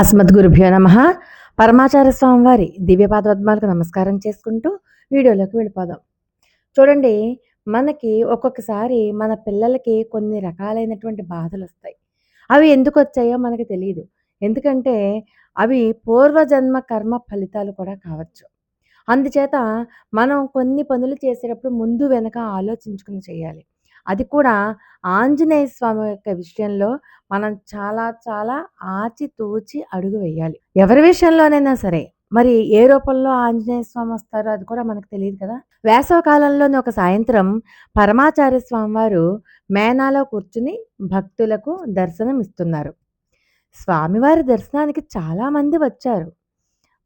అస్మద్గురుభ్యో నమ. పరమాచార్య స్వామి వారి దివ్యపాదపద్మాలకు నమస్కారం చేసుకుంటూ వీడియోలోకి వెళ్ళిపోదాం. చూడండి మనకి ఒక్కొక్కసారి మన పిల్లలకి కొన్ని రకాలైనటువంటి బాధలు వస్తాయి. అవి ఎందుకు వచ్చాయో మనకి తెలియదు ఎందుకంటే అవి పూర్వజన్మ కర్మ ఫలితాలు కూడా కావచ్చు. అందుచేత మనం కొన్ని పనులు చేసేటప్పుడు ముందు వెనక ఆలోచించుకుని చేయాలి. అది కూడా ఆంజనేయ స్వామి యొక్క విషయంలో మనం చాలా చాలా ఆచితూచి అడుగు వేయాలి. ఎవరి విషయంలోనైనా సరే మరి ఏ రూపంలో ఆంజనేయ స్వామి వస్తారో అది కూడా మనకు తెలియదు కదా. వేసవ కాలంలోని ఒక సాయంత్రం పరమాచార్య స్వామి వారు మేనాలో కూర్చుని భక్తులకు దర్శనం ఇస్తున్నారు. స్వామివారి దర్శనానికి చాలామంది వచ్చారు.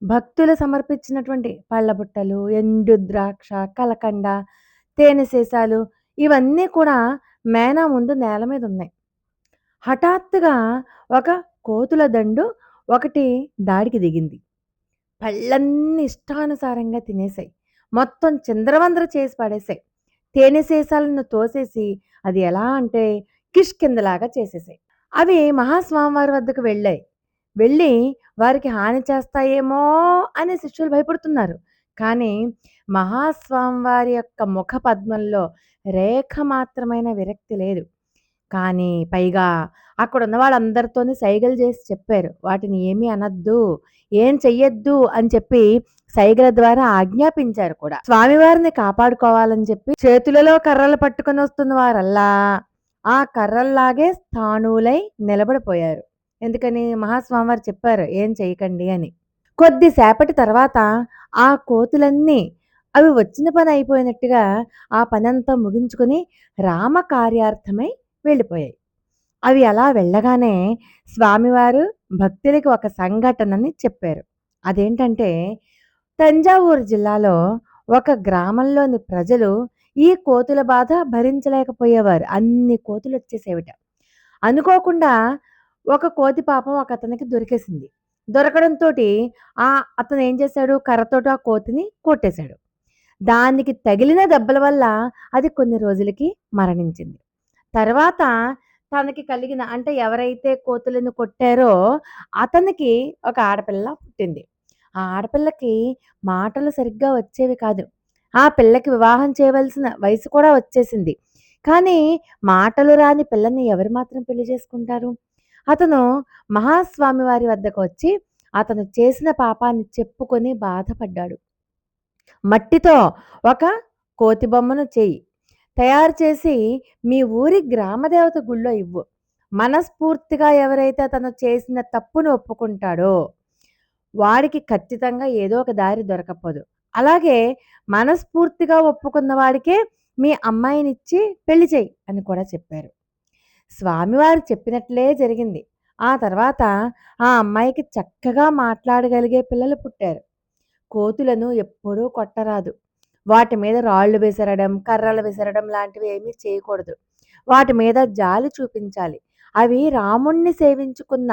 భక్తులు సమర్పించినటువంటి పళ్ళబుట్టలు ఎండు ద్రాక్ష కలకండ తేనె సీసాలు ఇవన్నీ కూడా మేనా ముందు నేల మీద ఉన్నాయి. హఠాత్తుగా ఒక కోతుల దండు ఒకటి దాడికి దిగింది. పళ్ళన్నీ ఇష్టానుసారంగా తినేసాయి. మొత్తం చిందరవందర చేసి పడేసాయి. తేనె శేషాలను తోసేసి అది ఎలా అంటే కిష్కిందలాగా చేసేసాయి. అవి మహాస్వామివారి వద్దకు వెళ్ళాయి. వెళ్ళి వారికి హాని చేస్తాయేమో అని శిష్యులు భయపడుతున్నారు. కానీ మహాస్వామివారి యొక్క ముఖ పద్మంలో రేఖ మాత్రమైన విరక్తి లేదు. కానీ పైగా అక్కడ ఉన్న వాళ్ళందరితోనే సైగలు చేసి చెప్పారు. వాటిని ఏమీ అనద్దు ఏం చెయ్యొద్దు అని చెప్పి సైగల ద్వారా ఆజ్ఞాపించారు కూడా. స్వామివారిని కాపాడుకోవాలని చెప్పి చేతులలో కర్రలు పట్టుకొని వస్తున్న వారల్లా ఆ కర్రల్లాగే స్థాణువులై నిలబడిపోయారు. ఎందుకని మహాస్వామివారు చెప్పారు ఏం చేయకండి అని. కొద్దిసేపటి తర్వాత ఆ కోతులన్నీ అవి వచ్చిన పని అయిపోయినట్టుగా ఆ పనంతా ముగించుకొని రామ కార్యార్థమై వెళ్ళిపోయాయి. అవి అలా వెళ్ళగానే స్వామివారు భక్తులకి ఒక సంఘటనని చెప్పారు. అదేంటంటే తంజావూరు జిల్లాలో ఒక గ్రామంలోని ప్రజలు ఈ కోతుల బాధ భరించలేకపోయేవారు. అన్ని కోతులు వచ్చేసేవిట. అనుకోకుండా ఒక కోతి పాపం ఒక అతనికి దొరికేసింది. దొరకడంతో ఆ అతను ఏం చేశాడు? కర్రతోటి ఆ కోతిని కొట్టేశాడు. దానికి తగిలిన దెబ్బల వల్ల అది కొన్ని రోజులకి మరణించింది. తర్వాత తనకి కలిగిన అంటే ఎవరైతే కోతులను కొట్టారో అతనికి ఒక ఆడపిల్ల పుట్టింది. ఆ ఆడపిల్లకి మాటలు సరిగ్గా వచ్చేవి కాదు. ఆ పిల్లకి వివాహం చేయవలసిన వయసు కూడా వచ్చేసింది. కానీ మాటలు రాని పిల్లని ఎవరు మాత్రం పెళ్ళి చేసుకుంటారు? అతను మహాస్వామి వారి వద్దకు వచ్చి అతను చేసిన పాపాన్ని చెప్పుకొని బాధపడ్డాడు. మట్టితో ఒక కోతి బొమ్మను చేయి. తయారు చేసి మీ ఊరి గ్రామదేవత గుళ్ళో ఇవ్వు. మనస్ఫూర్తిగా ఎవరైతే తను చేసిన తప్పును ఒప్పుకుంటాడో వాడికి ఖచ్చితంగా ఏదో ఒక దారి దొరకపోదు అలాగే మనస్ఫూర్తిగా ఒప్పుకున్న వాడికే మీ అమ్మాయినిచ్చి పెళ్ళి చేయి అని కూడా చెప్పారు. స్వామివారు చెప్పినట్లే జరిగింది. ఆ తర్వాత ఆ అమ్మాయికి చక్కగా మాట్లాడగలిగే పిల్లలు పుట్టారు. కోతులను ఎప్పుడూ కొట్టరాదు. వాటి మీద రాళ్ళు విసరడం కర్రలు విసరడం లాంటివి ఏమీ చేయకూడదు. వాటి మీద జాలి చూపించాలి. అవి రాముణ్ణి సేవించుకున్న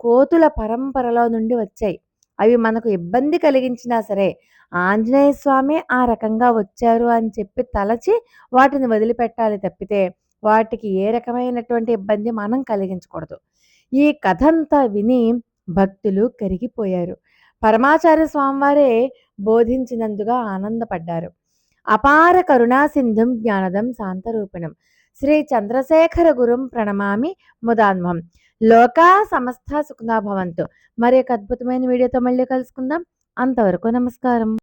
కోతుల పరంపరలో నుండి వచ్చాయి. అవి మనకు ఇబ్బంది కలిగించినా సరే ఆంజనేయ స్వామి ఆ రకంగా వచ్చారు అని చెప్పి తలచి వాటిని వదిలిపెట్టాలి తప్పితే వాటికి ఏ రకమైనటువంటి ఇబ్బంది మనం కలిగించకూడదు. ఈ కథ అంతా విని భక్తులు కరిగిపోయారు. పరమాచార్య స్వామివారే బోధించినందుగా ఆనందపడ్డారు. అపార కరుణాసింధుం జ్ఞానదం శాంతరూపిణం. శ్రీ చంద్రశేఖర గురుం ప్రణమామి ముదాన్వం లోకా సమస్త సుఖనా భవంతు. మరి ఒక అద్భుతమైన వీడియోతో మళ్ళీ కలుసుకుందాం. అంతవరకు నమస్కారం.